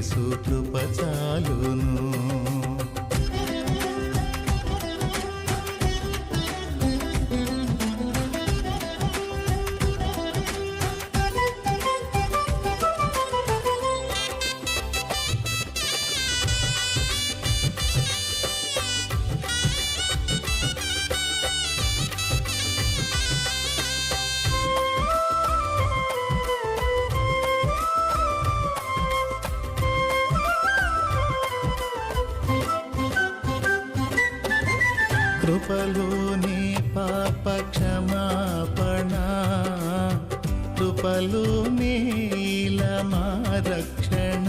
యేసు కృప చాలును. కృపలోని పాప క్షమాపణ కృపలోని మా రక్షణ.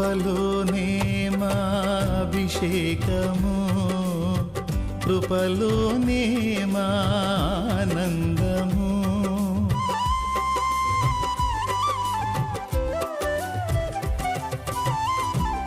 కృపలోనే మా అభిషేకము కృపలోనే మానందము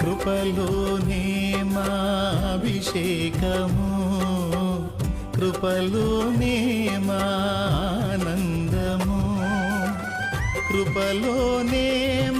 కృపలోనే మా అభిషేకము కృపలోనే మానందము కృపలోనే మా